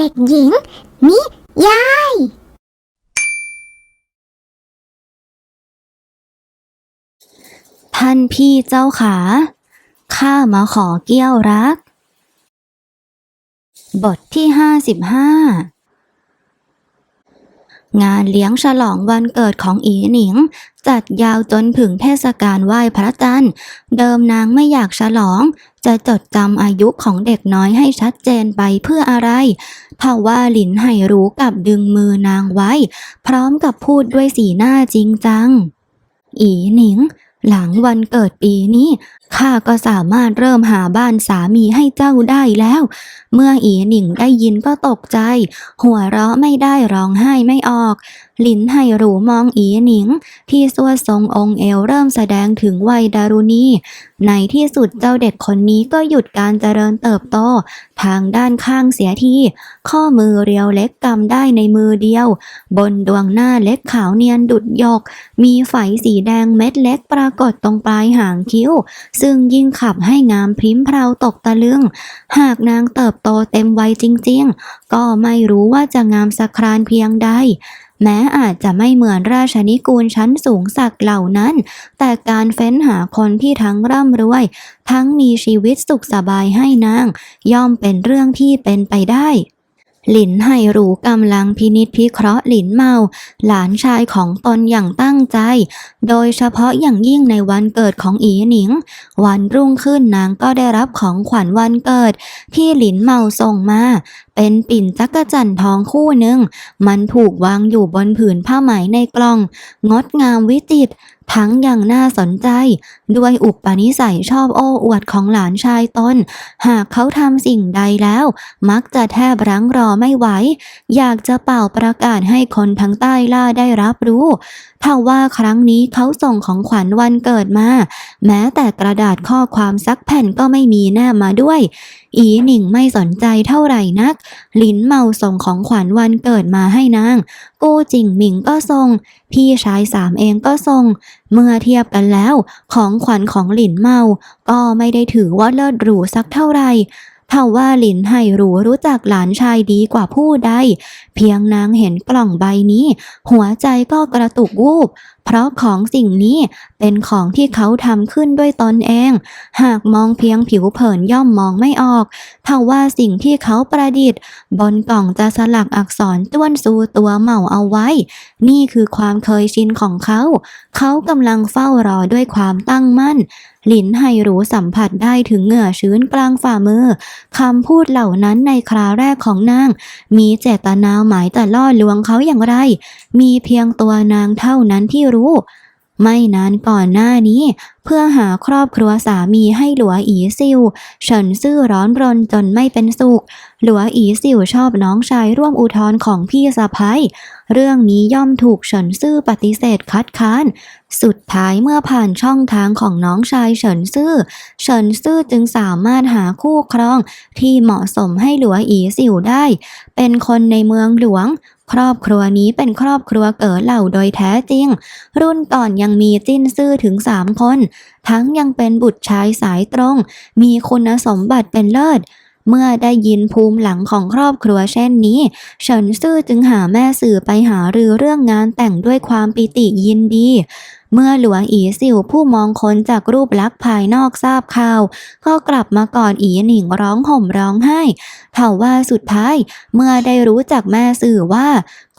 เด็กหญิง นิยาย ท่านพี่เจ้าขา ข้ามาขอเกี้ยวรัก บทที่ห้าสิบห้า งานเลี้ยงฉลองวันเกิดของอีหนิง จัดยาวจนถึงเทศกาลไหว้พระจันทร์เดิมนางไม่อยากฉลอง จะจดจำอายุของเด็กน้อยให้ชัดเจนไปเพื่ออะไรทว่าหลินไห่รู้กับดึงมือนางไว้ พร้อมกับพูดด้วยสีหน้าจริงจัง อีหนิง หลังวันเกิดปีนี้ข้าก็สามารถเริ่มหาบ้านสามีให้เจ้าได้แล้ว เมื่ออีหนิงได้ยินก็ตกใจ หัวเราะไม่ได้ร้องไห้ไม่ออก ลินไห่หรูมองอีหนิง ที่สวทรงองค์เอวเริ่มแสดงถึงวัยดารุณีในที่สุดเจ้าเด็กคนนี้ก็หยุดการเจริญเติบโต ทางด้านข้างเสียทีข้อมือเรียวเล็กกำได้ในมือเดียว บนดวงหน้าเล็กขาวเนียนดุดหยก มีไฝสีแดงเม็ดเล็กปรากฏตรงปลายหางคิ้ว ซึ่งยิ่งขับให้งามพริ้มเพราตกตะลึง หากนางเติบโตเต็มวัยจริงๆ ก็ไม่รู้ว่าจะงามสักครานเพียงใดแม้อาจจะไม่เหมือนราชนิกูลชั้นสูงสักเหล่านั้น แต่การเฟ้นหาคนที่ทั้งร่ำรวย ทั้งมีชีวิตสุขสบายให้นาง ย่อมเป็นเรื่องที่เป็นไปได้ หลินไห่รูกำลังพินิจพิเคราะห์หลินเมา หลานชายของตนอย่างตั้งใจ โดยเฉพาะอย่างยิ่งในวันเกิดของอีหนิง วันรุ่งขึ้นนางก็ได้รับของขวัญวันเกิด ที่หลินเมาส่งมา เป็นปิ่นจักรจั่นทองคู่หนึ่ง มันถูกวางอยู่บนผืนผ้าไหมในกล่อง งดงามวิจิตร ทั้งอย่างน่าสนใจ ด้วยอุปนิสัยชอบโอ้อวดของหลานชายตน หากเขาทำสิ่งใดแล้ว มักจะแทบรั้งรอไม่ไหว อยากจะเป่าประกาศให้คนทั้งใต้ล่าได้รับรู้ถ้าว่าครั้งนี้เขาส่งของขวัญวันเกิดมา แม้แต่กระดาษข้อความสักแผ่นก็ไม่มีแนบมาด้วย อีหนิงไม่สนใจเท่าไหร่นัก ลิ้นเมาส่งของขวัญวันเกิดมาให้นาง กู้จิงหมิงก็ส่ง พี่ชายสามเองก็ส่งเมื่อเทียบกันแล้ว ของขวัญของหลินเมา ก็ไม่ได้ถือว่าเลิศหรูสักเท่าไหร่ ทว่าหลินไห่หรูรู้จักหลานชายดีกว่าผู้ใด เพียงนางเห็นกล่องใบนี้ หัวใจก็กระตุกวูบ เพราะของสิ่งนี้เป็นของที่เขาทำขึ้นด้วยตนเอง หากมองเพียงผิวเผินย่อมมองไม่ออกทว่าสิ่งที่เขาประดิษฐ์ บนกล่องจะสลักอักษรต้วนซูตัวเหมาเอาไว้ นี่คือความเคยชินของเขา เขากำลังเฝ้ารอด้วยความตั้งมั่น ลินไฮรู้สัมผัสได้ถึงเหงื่อชื้นกลางฝ่ามือคำพูดเหล่านั้นในคราแรกของนาง มีเจตนาหมายแต่ล่อลวงเขาอย่างไร มีเพียงตัวนางเท่านั้นที่รู้ไม่นานก่อนหน้านี้ เพื่อหาครอบครัวสามีให้หลัวอีซิวเฉินซื่อร้อนรนจนไม่เป็นสุข หลัวอีซิวชอบน้องชายร่วมอุทธรณ์ของพี่สะพ้ยเรื่องนี้ย่อมถูกเฉินซื่อปฏิเสธคัดค้าน สุดท้ายเมื่อผ่านช่องทางของน้องชายเฉินซื่อ เฉินซื่อจึงสามารถหาคู่ครอง ที่เหมาะสมให้หลัวอีสิวได้ เป็นคนในเมืองหลวง ครอบครัวนี้เป็นครอบครัวเก๋อเหล่าโดยแท้จริง รุ่นก่อนยังมีจิ้นซื่อถึงสามคน ทั้งยังเป็นบุตรชายสายตรง มีคุณสมบัติเป็นเลิศ เมื่อได้ยินภูมิหลังของครอบครัวเช่นนี้เฉินซื่อจึงหาแม่สื่อไปหารือเรื่องงานแต่งด้วยความปิติยินดีเมื่อหลวงอีสิวผู้มองคนจากรูปลักษณ์ภายนอกทราบข่าว ก็กลับมากอดอีหนิงร้องห่มร้องไห้เท่าว่าสุดท้าย เมื่อได้รู้จากแม่สื่อว่า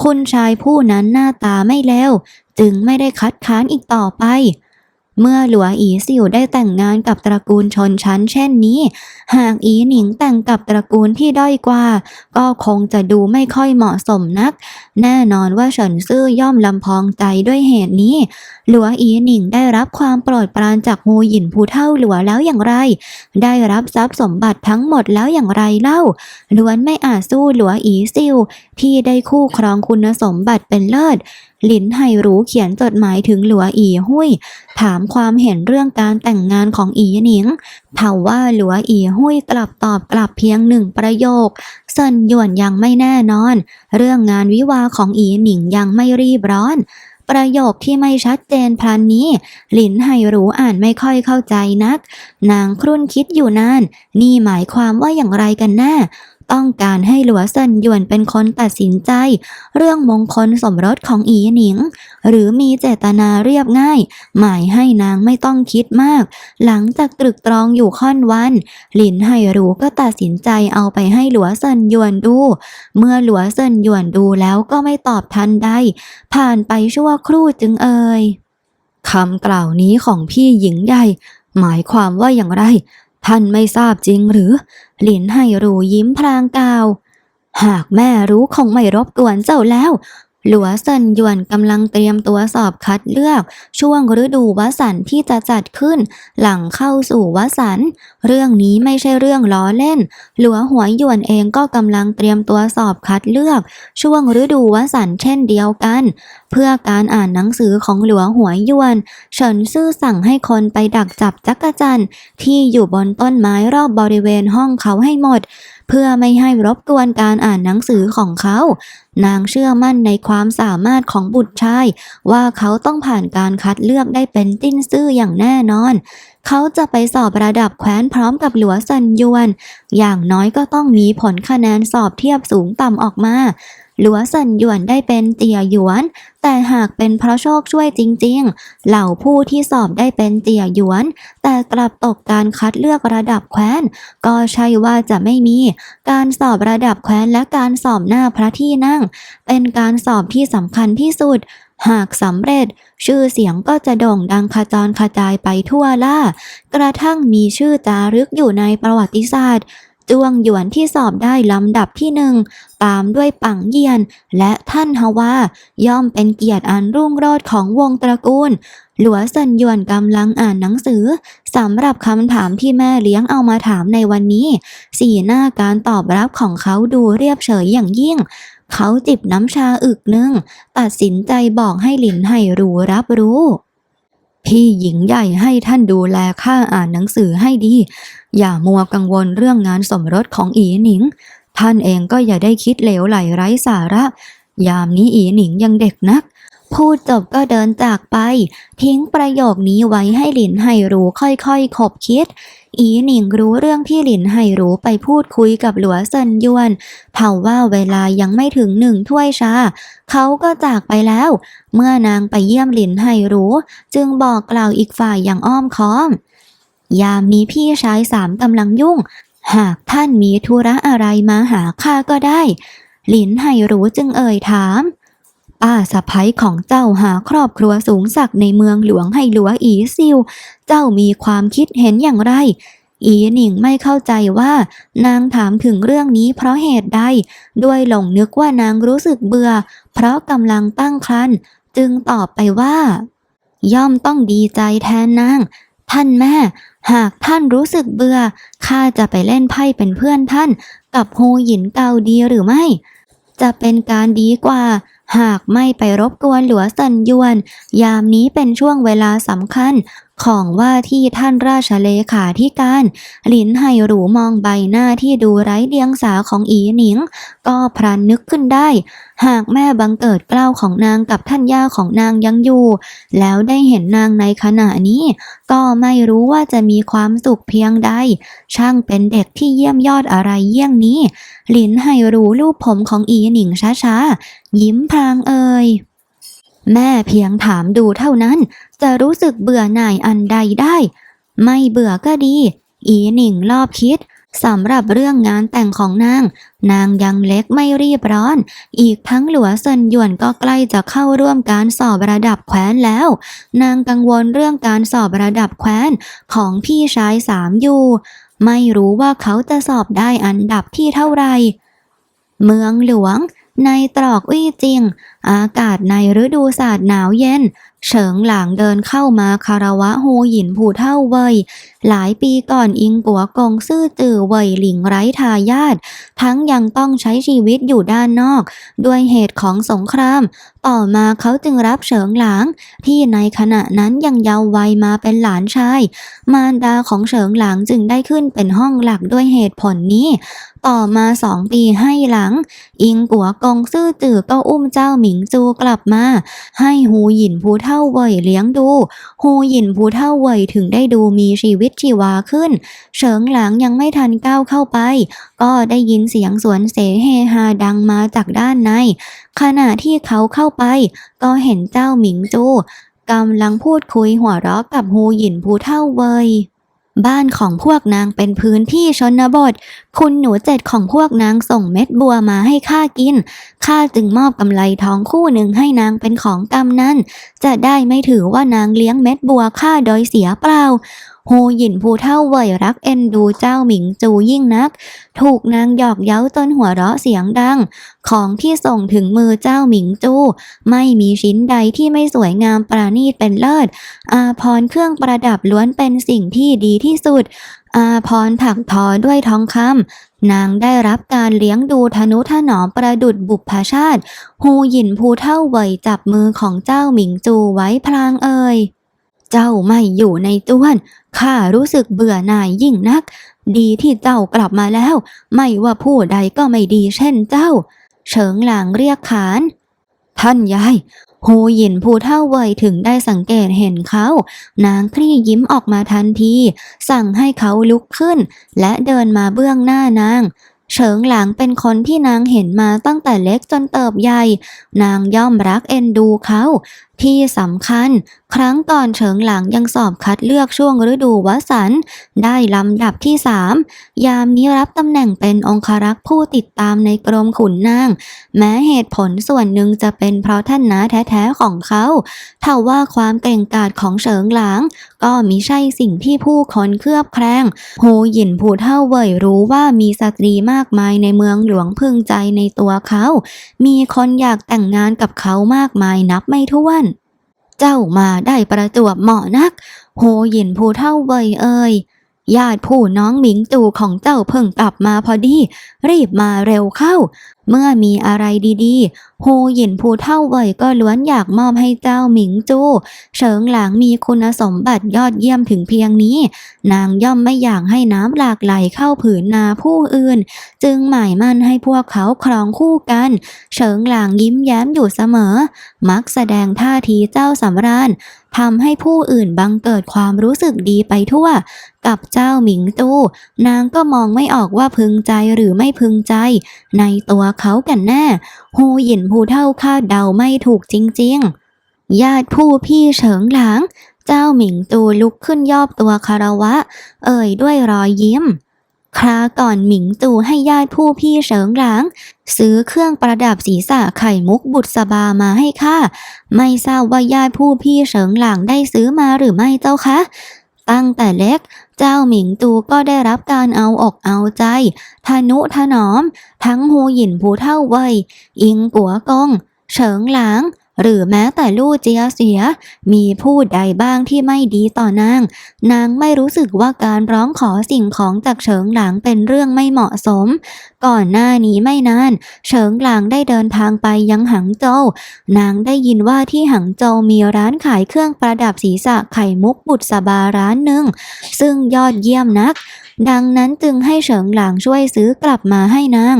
คุณชายผู้นั้นหน้าตาไม่เลวจึงไม่ได้คัดค้านอีกต่อไป เมื่อหลัวอีสิวได้แต่งงานกับตระกูลชนชั้นเช่นนี้ หากอีหนิงแต่งกับตระกูลที่ด้อยกว่า ก็คงจะดูไม่ค่อยเหมาะสมนัก แน่นอนว่าเฉินซื่อย่อมลำพองใจด้วยเหตุนี้ หลัวอีหนิงได้รับความโปรดปรานจากฮูหยินผู้เท่าหลัวแล้วอย่างไร ได้รับทรัพย์สมบัติทั้งหมดแล้วอย่างไรเล่าล้วนไม่อาจสู้หลัวอีซิวที่ได้คู่ครองคุณสมบัติเป็นเลิศ หลินไห่รู้เขียนจดหมายถึงหลัวอีหุยถามความเห็นเรื่องการแต่งงานของอีหนิงเผาว่าหลัวอีหุยกลับตอบกลับเพียงหนึ่งประโยคเซินหยวนยังไม่แน่นอน เรื่องงานวิวาของอีหนิงยังไม่รีบร้อน ประโยคที่ไม่ชัดเจนพลันนี้ หลินไห่รู้อ่านไม่ค่อยเข้าใจนัก นางครุ่นคิดอยู่นาน นี่หมายความว่าอย่างไรกันแน่ ต้องการให้หลัวเซินหยวนเป็นคนตัดสินใจ เรื่องมงคลสมรสของอีหนิง หรือมีเจตนาเรียบง่าย หมายให้นางไม่ต้องคิดมาก หลังจากตรึกตรองอยู่ค่อนวัน หลินไห่รู้ก็ตัดสินใจเอาไปให้หลัวเซินหยวนดู เมื่อหลัวเซินหยวนดูแล้วก็ไม่ตอบทันใดผ่านไปชั่วครู่จึงเอ่ยคำกล่าวนี้ของพี่หญิงใหญ่ หมายความว่าอย่างไร ท่านไม่ทราบจริงหรือ หลินไห่รู้ยิ้มพลางกล่าว หากแม่รู้คงไม่รบกวนเจ้าแล้ว หลัวเซินหยวนกำลังเตรียมตัวสอบคัดเลือก ช่วงฤดูวสันที่จะจัดขึ้น หลังเข้าสู่วสันเรื่องนี้ไม่ใช่เรื่องล้อเล่น หลัวหัวหยวนเองก็กำลังเตรียมตัวสอบคัดเลือก ช่วงฤดูวสันเช่นเดียวกัน เพื่อการอ่านหนังสือของหลัวหัวหยวนเฉินซื่อสั่งให้คนไปดักจับจักรจันทร์ที่อยู่บนต้นไม้รอบบริเวณห้องเขาให้หมด เพื่อไม่ให้รบกวนการอ่านหนังสือของเขา นางเชื่อมั่นในความสามารถของบุตรชาย ว่าเขาต้องผ่านการคัดเลือกได้เป็นติ้นซื่ออย่างแน่นอน เขาจะไปสอบระดับแคว้นพร้อมกับหลัวซันยวน อย่างน้อยก็ต้องมีผลคะแนนสอบเทียบสูงต่ำออกมา หลัวซันหยวนได้เป็นเตียหยวน แต่หากเป็นเพราะโชคช่วยจริง ๆ เหล่าผู้ที่สอบได้เป็นเตียหยวน แต่กลับตกการคัดเลือกระดับแคว้น ก็ใช่ว่าจะไม่มี การสอบระดับแคว้นและการสอบหน้าพระที่นั่ง เป็นการสอบที่สำคัญที่สุดหากสำเร็จ ชื่อเสียงก็จะโด่งดังขจรกระจายไปทั่วล่า กระทั่งมีชื่อจารึกอยู่ในประวัติศาสตร์ จวงหยวนที่สอบได้ลำดับที่หนึ่งตามด้วยปังเยียน และท่านฮาวาย่อมเป็นเกียรติอันรุ่งโรจน์ของวงตระกูล หลัวเซินหยวนกำลังอ่านหนังสือสำหรับคำถามที่แม่เลี้ยงเอามาถามในวันนี้ สีหน้าการตอบรับของเขาดูเรียบเฉยอย่างยิ่งเขาจิบน้ำชาอึกหนึ่งตัดสินใจบอกให้หลินไห่รู้รับรู้ พี่หญิงใหญ่ให้ท่านดูแลข้าอ่านหนังสือให้ดี อย่ามัวกังวลเรื่องงานสมรสของอีหนิง ท่านเองก็อย่าได้คิดเหลวไหลไร้สาระ ยามนี้อีหนิงยังเด็กนัก พูดจบก็เดินจากไป ทิ้งประโยคนี้ไว้ให้หลินไห่รู้ค่อยๆคบคิด อีหนิงรู้เรื่องที่หลินไห่รู้ไปพูดคุยกับหลัวเซินยวนเผาว่าเวลายังไม่ถึงหนึ่งถ้วยชา เขาก็จากไปแล้ว เมื่อนางไปเยี่ยมหลินไห่รู้ จึงบอกกล่าวอีกฝ่ายอย่างอ้อมค้อม ยามนี้พี่ชายสามกำลังยุ่ง หากท่านมีธุระอะไรมาหาข้าก็ได้ หลินไห่รู้จึงเอ่ยถาม ป้าสะพ้ยของเจ้าหาครอบครัวสูงสักในเมืองหลวงให้หลัวอีซิว เจ้ามีความคิดเห็นอย่างไร อีหนิงไม่เข้าใจว่า นางถามถึงเรื่องนี้เพราะเหตุใด ด้วยหลงนึกว่านางรู้สึกเบื่อ เพราะกำลังตั้งครรภ์จึงตอบไปว่า ย่อมต้องดีใจแทนนาง ท่านแม่ หากท่านรู้สึกเบื่อข้าจะไปเล่นไพ่เป็นเพื่อนท่าน กับโฮหยินเกาดีหรือไม่ จะเป็นการดีกว่า หากไม่ไปรบกวนหลัวสันยวน ยามนี้เป็นช่วงเวลาสำคัญ ของว่าที่ท่านราชเลขาธิการ หลินไห่หรูมองใบหน้าที่ดูไร้เดียงสาของอีหนิง ก็พลันนึกขึ้นได้ หากแม่บังเกิดเกล้าวของนางกับท่านย่าของนางยังอยู่ แล้วได้เห็นนางในขณะนี้ ก็ไม่รู้ว่าจะมีความสุขเพียงใด ช่างเป็นเด็กที่เยี่ยมยอดอะไรเยี่ยงนี้ หลินไห่รู้รูปผมของอีหนิงช้าๆยิ้มพลางเอ่ย แม่เพียงถามดูเท่านั้น จะรู้สึกเบื่อหน่ายอันใดได้ ไม่เบื่อก็ดี อีหนิงรอบคิดสำหรับเรื่องงานแต่งของนาง นางยังเล็กไม่รีบร้อน อีกทั้งหลัวเซินหยวนก็ใกล้จะเข้าร่วมการสอบระดับแคว้นแล้ว นางกังวลเรื่องการสอบระดับแคว้นของพี่ชายสามอยู่ ไม่รู้ว่าเขาจะสอบได้อันดับที่เท่าไหร่เมืองหลวง ในตรอกอี้จิง อากาศในฤดูศาสตร์หนาวเย็น เฉิงหลางเดินเข้ามาคารวะฮูหยินผู้เท่าเว่ยหลายปีก่อนอิงกัวกงซื่อจื่อเว่ยหลิงไร้ทายาททั้งยังต้องใช้ชีวิตอยู่ด้านนอก ด้วยเหตุของสงครามต่อมาเขาจึงรับเฉิงหลาง ที่ในขณะนั้นยังเยาว์วัยมาเป็นหลานชาย มารดาของเฉิงหลางจึงได้ขึ้นเป็นห้องหลักด้วยเหตุผลนี้ ต่อมาสองปีให้หลัง อิงกัวกงซื่อจื่อก็อุ้มเจ้าหมิงจูกลับมา ให้หูหยินผู้เท่าเว่ยเลี้ยงดูฮูหยินผู้เท่าเว่ยถึงได้ดูมีชีวิตชีวาขึ้น เฉิงหลางยังไม่ทันก้าวเข้าไป ก็ได้ยินเสียงสวนเสเฮฮาดังมาจากด้านใน ขณะที่เขาเข้าไป ก็เห็นเจ้าหมิงจูกำลังพูดคุยหัวเราะกับฮูหยินผู้เท่าเว่ยบ้านของพวกนางเป็นพื้นที่ชนบท คุณหนูเจ็ดของพวกนางส่งเม็ดบัวมาให้ข้ากิน ข้าจึงมอบกำไรทองคู่หนึ่งให้นางเป็นของกำนั้น จะได้ไม่ถือว่านางเลี้ยงเม็ดบัวข้าโดยเสียเปล่า ฮูหยินผู้เท่าเว่ยรักเอ็นดูเจ้าหมิงจูยิ่งนัก ถูกนางหยอกเย้าจนหัวเราะเสียงดัง ของที่ส่งถึงมือเจ้าหมิงจู ไม่มีชิ้นใดที่ไม่สวยงามประณีตเป็นเลิศ อาพรเครื่องประดับล้วนเป็นสิ่งที่ดีที่สุด อาพรถักทอด้วยทองคำนางได้รับการเลี้ยงดูทนุถนอมประดุดบุพชาติฮูหยินผู้เท่าเว่ยจับมือของเจ้าหมิงจูไว้พลางเอ่ย เจ้าไม่อยู่ในต้วน ข้ารู้สึกเบื่อหน่ายยิ่งนัก ดีที่เจ้ากลับมาแล้ว ไม่ว่าผู้ใดก็ไม่ดีเช่นเจ้า เฉิงหลางเรียกขาน ท่านยายฮูหยินผู้เท่าเว่ยถึงได้สังเกตเห็นเขา นางคลี่ยิ้มออกมาทันที สั่งให้เขาลุกขึ้น และเดินมาเบื้องหน้านาง เฉิงหลางเป็นคนที่นางเห็นมาตั้งแต่เล็กจนเติบใหญ่ นางย่อมรักเอ็นดูเขา ที่สำคัญ ครั้งก่อนเฉิงหลางยังสอบคัดเลือกช่วงฤดูวสันได้ลำดับที่สามยามนี้รับตำแหน่งเป็นองครักษ์ผู้ติดตามในกรมขุนนาง แม้เหตุผลส่วนหนึ่งจะเป็นเพราะท่านนาแท้ๆของเขาเท่าว่าความเก่งกาจของเฉิงหลางก็มิใช่สิ่งที่ผู้คนเคลือบแคลงโฮหยินผู้เท่าเว่ยรู้ว่ามีสตรีมากมายในเมืองหลวงพึงใจในตัวเขา มีคนอยากแต่งงานกับเขามากมายนับไม่ถ้วน เจ้ามาได้ประจวบเหมาะนักโฮหยินผู้เท่าเว่ยเอ่ยญาติผู้น้องหมิงตูของเจ้าเพิ่งกลับมาพอดี รีบมาเร็วเข้า เมื่อมีอะไรดีๆ ฮูหยินผู้เท่าเว่ยก็ล้วนอยากมอบให้เจ้าหมิงจูเฉิงหลางมีคุณสมบัติยอดเยี่ยมถึงเพียงนี้ นางย่อมไม่อยากให้น้ำหลากไหลเข้าผืนนาผู้อื่น จึงหมายมั่นให้พวกเขาครองคู่กัน เฉิงหลางยิ้มแย้มอยู่เสมอ มักแสดงท่าทีเจ้าสำราญทำให้ผู้อื่นบังเกิดความรู้สึกดีไปทั่ว กับเจ้าหมิงตูนางก็มองไม่ออกว่าพึงใจหรือไม่พึงใจ ในตัวเขากันแน่ฮูหยินผู้เท่าคาดเดาไม่ถูกจริงๆ ญาติผู้พี่เฉิงหลาง เจ้าหมิงตูลุกขึ้นยอบตัวคารวะ เอ่ยด้วยรอยยิ้ม คราก่อนหมิงตูให้ญาติผู้พี่เฉิงหลาง ซื้อเครื่องประดับศีรษะไข่มุกบุตรสบามาให้ข้าไม่ทราบว่าญาติผู้พี่เฉิงหลางได้ซื้อมาหรือไม่เจ้าคะ ตั้งแต่เล็ก เจ้าหมิงตูก็ได้รับการเอาอกเอาใจ ทนุถนอม ทั้งฮูหยินผู้เท่าเว่ยอิงกัวกง เฉิงหลาง หรือแม้แต่ลู่เจียเสีย มีผู้ใดบ้างที่ไม่ดีต่อนาง นางไม่รู้สึกว่าการร้องขอสิ่งของจากเฉิงหลางเป็นเรื่องไม่เหมาะสม ก่อนหน้านี้ไม่นาน เฉิงหลางได้เดินทางไปยังหังโจวนางได้ยินว่าที่หังโจวมีร้านขายเครื่องประดับศีรษะไข่มุกบุตรสบาร้านหนึ่งซึ่งยอดเยี่ยมนัก ดังนั้นจึงให้เฉิงหลางช่วยซื้อกลับมาให้นาง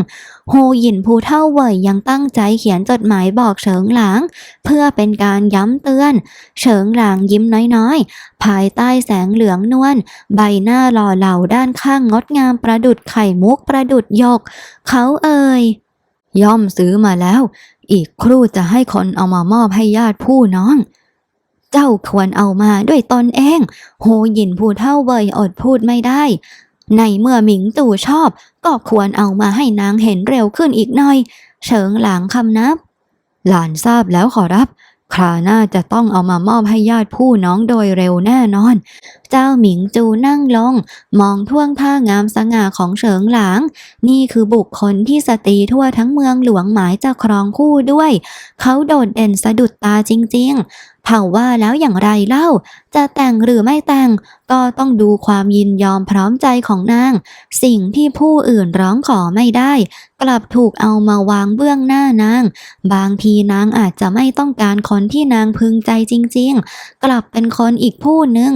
ฮูหยินผู้เท่าเว่ยยังตั้งใจเขียนจดหมายบอกเฉิงหลาง เพื่อเป็นการย้ำเตือน เฉิงหลางยิ้มน้อยๆ ภายใต้แสงเหลืองนวลใบหน้าหล่อเหลาด้านข้างงดงามประดุดไข่มุกประดุดหยก เขาเอ่ยย่อมซื้อมาแล้ว อีกครู่จะให้คนเอามามอบให้ญาติผู้น้อง เจ้าควรเอามาด้วยตนเอง โฮหยินผู้เท่าเว่ยอดพูดไม่ได้ ในเมื่อหมิงตู่ชอบ ก็ควรเอามาให้นางเห็นเร็วขึ้นอีกหน่อย เฉิงหลางคำนับ หลานทราบแล้วขอรับ คราหน้าจะต้องเอามามอบให้ญาติผู้น้องโดยเร็วแน่นอน เจ้าหมิงจูนั่งลง มองท่วงท่างามสง่าของเฉิงหลาง นี่คือบุคคลที่สตรีทั่วทั้งเมืองหลวงหมายจะครองคู่ด้วย เขาโดดเด่นสะดุดตาจริง ๆ เขาว่าแล้วอย่างไรเล่า จะแต่งหรือไม่แต่ง ก็ต้องดูความยินยอมพร้อมใจของนาง สิ่งที่ผู้อื่นร้องขอไม่ได้ กลับถูกเอามาวางเบื้องหน้านาง บางทีนางอาจจะไม่ต้องการคนที่นางพึงใจจริงๆ กลับเป็นคนอีกผู้หนึ่ง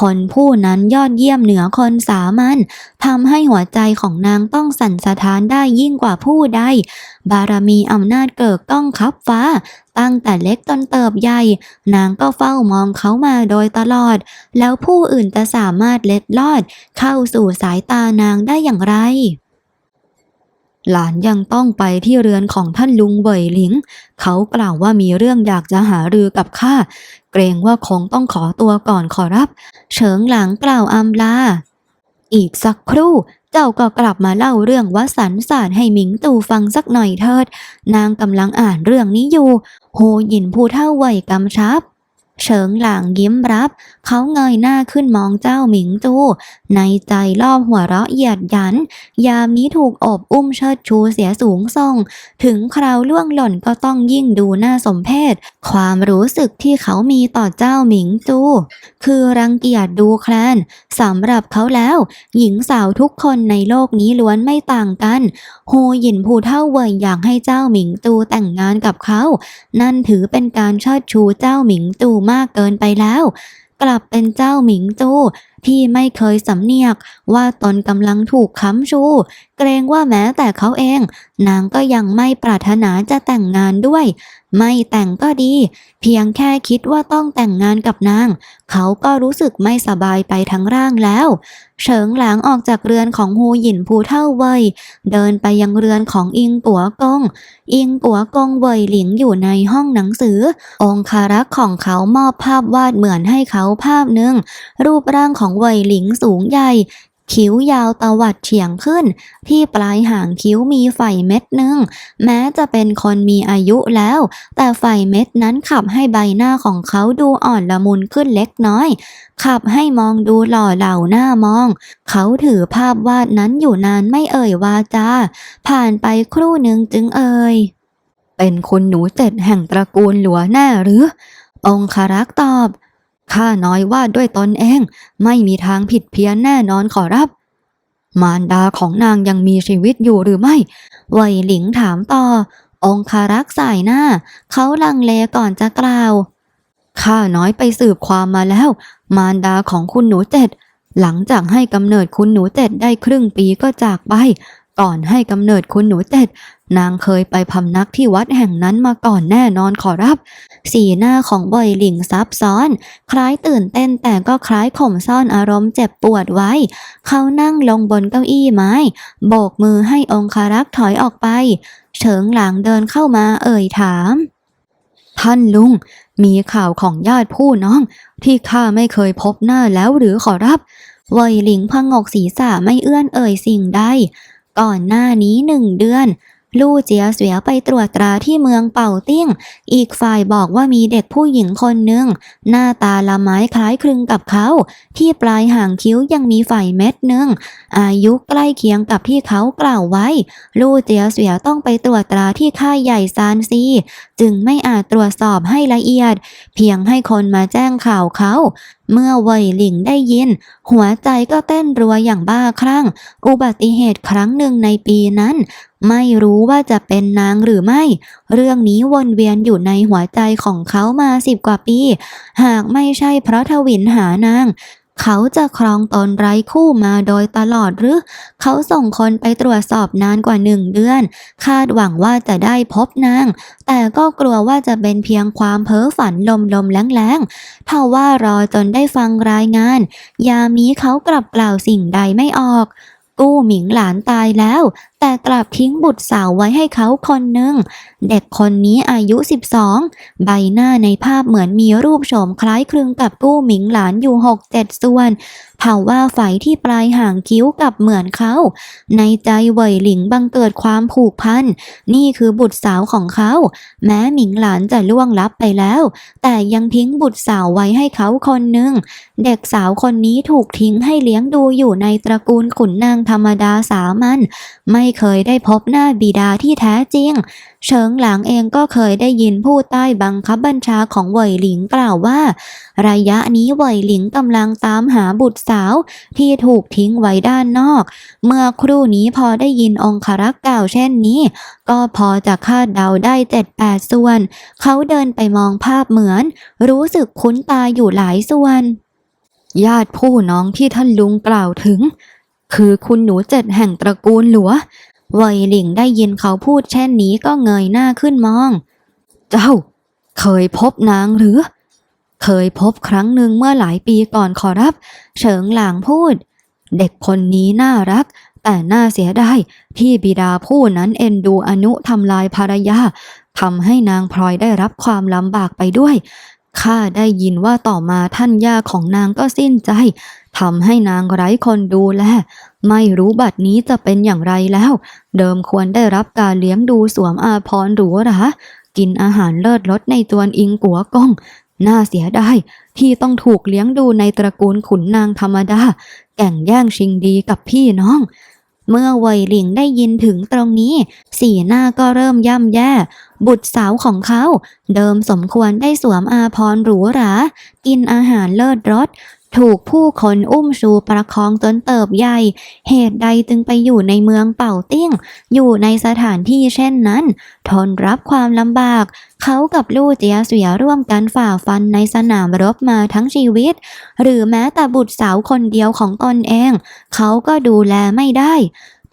คนผู้นั้นยอดเยี่ยมเหนือคนสามัญทำให้หัวใจของนางต้องสั่นสะท้านได้ยิ่งกว่าผู้ใด บารมีอำนาจเกิกต้องคับฟ้า ตั้งแต่เล็กจนเติบใหญ่ นางก็เฝ้ามองเขามาโดยตลอด แล้วผู้อื่นจะสามารถเล็ดลอด เข้าสู่สายตานางได้อย่างไร หลานยังต้องไปที่เรือนของท่านลุงเว่ยหลิง เขากล่าวว่ามีเรื่องอยากจะหารือกับข้า เกรงว่าคงต้องขอตัวก่อนขอรับ เฉิงหลังกล่าวอำลา อีกสักครู่เจ้าก็กลับมาเล่าเรื่องวัสันศาสตร์ให้หมิงตู่ฟังสักหน่อยเถิด นางกำลังอ่านเรื่องนี้อยู่ โฮหยินผู้เท่าวัยกำชับ เฉิงหลางยิ้มรับ เขาเงยหน้าขึ้นมองเจ้าหมิงจู ในใจรอบหัวเราะเหยียดยัน ยามนี้ถูกอบอุ้มเชิดชูเสียสูงส่ง ถึงคราวล่วงหล่นก็ต้องยิ่งดูน่าสมเพชความรู้สึกที่เขามีต่อเจ้าหมิงจู คือรังเกียจดูแคลนสำหรับเขาแล้ว หญิงสาวทุกคนในโลกนี้ล้วนไม่ต่างกันโฮหยินผู้เท่าเวยอยากให้เจ้าหมิงจูแต่งงานกับเขา นั่นถือเป็นการเชิดชูเจ้าหมิงจูมากเกินไปแล้ว กลับเป็นเจ้าหมิงจู ที่ไม่เคยสำเนียกว่าตนกำลังถูกค้ำชู เกรงว่าแม้แต่เขาเอง นางก็ยังไม่ปรารถนาจะแต่งงานด้วย ไม่แต่งก็ดี เพียงแค่คิดว่าต้องแต่งงานกับนาง เขาก็รู้สึกไม่สบายไปทั้งร่างแล้ว เฉิงหลางออกจากเรือนของฮูหยินผู้เท่าเว่ยเดินไปยังเรือนของอิงกัวกง อิงกัวกงเว่ยหลิงอยู่ในห้องหนังสือ องคารักษ์ของเขามอบภาพวาดเหมือนให้เขาภาพหนึ่งรูปร่างของเว่ยหลิงสูงใหญ่ คิ้วยาวตวัดเฉียงขึ้น ที่ปลายหางคิ้วมีไฟเม็ดหนึ่ง แม้จะเป็นคนมีอายุแล้ว แต่ไฟเม็ดนั้นขับให้ใบหน้าของเขาดูอ่อนละมุนขึ้นเล็กน้อย ขับให้มองดูหล่อเหลาหน้ามอง เขาถือภาพวาดนั้นอยู่นานไม่เอ่ยวาจา ผ่านไปครู่หนึ่งจึงเอ่ยเป็นคุณหนูเจ็ดแห่งตระกูลหลัวแน่หรือ องคารักษ์ตอบ ข้าน้อยวาดด้วยตนเอง ไม่มีทางผิดเพี้ยนแน่นอนขอรับ มารดาของนางยังมีชีวิตอยู่หรือไม่เว่ยหลิงถามต่อ องคารักษ์สายหน้า เขาลังเลก่อนจะกล่าวข้าน้อยไปสืบความมาแล้ว มารดาของคุณหนูเจ็ดหลังจากให้กำเนิดคุณหนูเจ็ดได้ครึ่งปีก็จากไป ก่อนให้กำเนิดคุณหนูเจ็ด นางเคยไปพำนักที่วัดแห่งนั้นมาก่อนแน่นอนขอรับ สีหน้าของบอยหลิงซับซ้อน คล้ายตื่นเต้นแต่ก็คล้ายข่มซ่อนอารมณ์เจ็บปวดไว้ เขานั่งลงบนเก้าอี้ไม้ โบกมือให้องคารักษ์ถอยออกไป เฉิงหลางเดินเข้ามาเอ่ยถาม ท่านลุง มีข่าวของญาติผู้น้อง ที่ข้าไม่เคยพบหน้าแล้วหรือขอรับเวยหลิงพงกศีรษะไม่เอื้อนเอ่ยสิ่งใด ก่อนหน้านี้หนึ่งเดือน ลู่เจียเสวียไปตรวจตราที่เมืองเป่าเตี้ยง อีกฝ่ายบอกว่ามีเด็กผู้หญิงคนหนึ่ง หน้าตาละไม้คล้ายคลึงกับเขา ที่ปลายหางคิ้วยังมีไฝเม็ดหนึ่ง อายุใกล้เคียงกับที่เขากล่าวไว้ ลู่เจียเสวียต้องไปตรวจตราที่ค่ายใหญ่ซานซี จึงไม่อาจตรวจสอบให้ละเอียด เพียงให้คนมาแจ้งข่าวเขา เมื่อเว่ยหลิงได้ยิน หัวใจก็เต้นรัวอย่างบ้าคลั่ง อุบัติเหตุครั้งหนึ่งในปีนั้น ไม่รู้ว่าจะเป็นนางหรือไม่ เรื่องนี้วนเวียนอยู่ในหัวใจของเขามาสิบกว่าปี หากไม่ใช่เพราะทวินหานาง เขาจะครองตนไร้คู่มาโดยตลอดหรือ เขาส่งคนไปตรวจสอบนานกว่าหนึ่งเดือน คาดหวังว่าจะได้พบนาง แต่ก็กลัวว่าจะเป็นเพียงความเพ้อฝันลมๆแรงๆถ้าว่ารอจนได้ฟังรายงาน ยามนี้เขากลับกล่าวสิ่งใดไม่ออก กู้หมิงหลานตายแล้ว แต่กลับทิ้งบุตรสาวไว้ให้เขาคนหนึ่ง เด็กคนนี้อายุ 12 ใบหน้าในภาพเหมือนมีรูปโฉมคล้ายคลึงกับกู้หมิงหลานอยู่ 6-7 ส่วนเผาว่าไฟที่ปลายหางคิ้วกับเหมือนเขา ในใจเว่ยหลิงบังเกิดความผูกพัน นี่คือบุตรสาวของเขา แม้หมิงหลานจะล่วงลับไปแล้ว แต่ยังทิ้งบุตรสาวไว้ให้เขาคนหนึ่ง เด็กสาวคนนี้ถูกทิ้งให้เลี้ยงดูอยู่ในตระกูลขุนนางธรรมดาสามัญไม่เคยได้พบหน้าบิดาที่แท้จริง เฉิงหลางเองก็เคยได้ยินผู้ใต้บังคับบัญชาของเว่ยหลิงกล่าวว่า ระยะนี้เว่ยหลิงกำลังตามหาบุตรสาวที่ถูกทิ้งไว้ด้านนอก เมื่อครู่นี้พอได้ยินองครักษ์กล่าวเช่นนี้ ก็พอจะคาดเดาได้เจ็ดแปดส่วน เขาเดินไปมองภาพเหมือน รู้สึกคุ้นตาอยู่หลายส่วน ญาติผู้น้องที่ท่านลุงกล่าวถึง คือคุณหนูเจ็ดแห่งตระกูลหลัวเวหลิงได้ยินเขาพูดเช่นนี้ก็เงยหน้าขึ้นมอง เจ้า เคยพบนางหรือ เคยพบครั้งหนึ่งเมื่อหลายปีก่อนขอรับ เฉิงหลางพูด เด็กคนนี้น่ารัก แต่น่าเสียดายที่บิดาผู้นั้นเอ็นดูอนุทำลายภรรยาทำให้นางพลอยได้รับความลำบากไปด้วยข้าได้ยินว่าต่อมาท่านย่าของนางก็สิ้นใจ ทำให้นางไร้คนดูแล ไม่รู้บัดนี้จะเป็นอย่างไรแล้ว เดิมควรได้รับการเลี้ยงดูสวมอาภรณ์หรูหรากินอาหารเลิศรสในตวนอิงกัวกงน่าเสียดายที่ต้องถูกเลี้ยงดูในตระกูลขุนนางธรรมดา แก่งแย่งชิงดีกับพี่น้อง เมื่อเวยหลิงได้ยินถึงตรงนี้ สีหน้าก็เริ่มย่ำแย่ บุตรสาวของเขา เดิมสมควรได้สวมอาภรณ์หรูหรา กินอาหารเลิศรส ถูกผู้คนอุ้มชูประคองจนเติบใหญ่ เหตุใดจึงไปอยู่ในเมืองเป่าเตี้ยง อยู่ในสถานที่เช่นนั้น ทนรับความลำบาก เขากับลู่เจียเสียร่วมกันฝ่าฟันในสนามรบมาทั้งชีวิต หรือแม้แต่บุตรสาวคนเดียวของตนเอง เขาก็ดูแลไม่ได้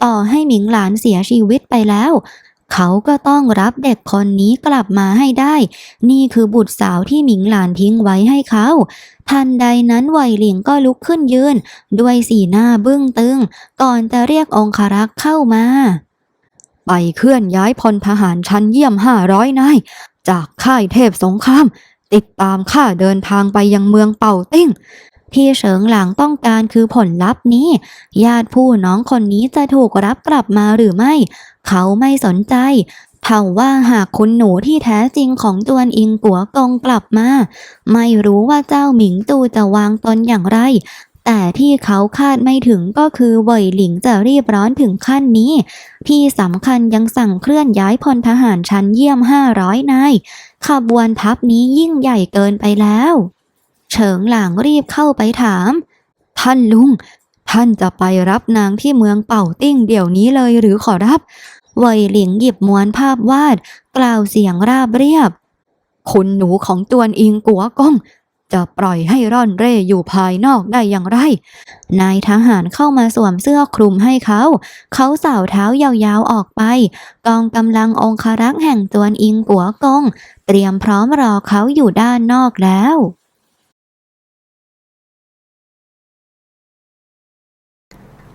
ต่อให้หมิงหลานเสียชีวิตไปแล้ว เขาก็ต้องรับเด็กคนนี้กลับมาให้ได้ นี่คือบุตรสาวที่หมิงหลานทิ้งไว้ให้เขา ทันใดนั้นไวหลิงก็ลุกขึ้นยืน ด้วยสีหน้าบึ้งตึง ก่อนจะเรียกองครักษ์เข้ามา ไปเคลื่อนย้ายพลทหารชั้นเยี่ยมห้าร้อยนายจากค่ายเทพสงครามติดตามข้าเดินทางไปยังเมืองเป่าติ้ง ที่เฉิงหลางต้องการคือผลลัพธ์นี้ ญาติผู้น้องคนนี้จะถูกรับกลับมาหรือไม่ เขาไม่สนใจเท่าว่าหากคุณหนูที่แท้จริงของตวนอิงกัวกงกลับมา ไม่รู้ว่าเจ้าหมิงตูจะวางตนอย่างไร แต่ที่เขาคาดไม่ถึงก็คือเว่ยหลิงจะรีบร้อนถึงขั้นนี้ ที่สำคัญยังสั่งเคลื่อนย้ายพลทหารชั้นเยี่ยมห้าร้อยนายขบวนทัพนี้ยิ่งใหญ่เกินไปแล้ว เฉิงหลางรีบเข้าไปถาม ท่านลุง ท่านจะไปรับนางที่เมืองเป่าติ้งเดี๋ยวนี้เลยหรือขอรับเว่ยหลิงหยิบม้วนภาพวาด กล่าวเสียงราบเรียบ คุณหนูของตวนอิงกัวก้อง จะปล่อยให้ร่อนเร่อยู่ภายนอกได้อย่างไร นายทหารเข้ามาสวมเสื้อคลุมให้เขา เขาสาวเท้ายาวๆออกไป กองกำลังองคารักษ์แห่งตวนอิงกัวกง เตรียมพร้อมรอเขาอยู่ด้านนอกแล้ว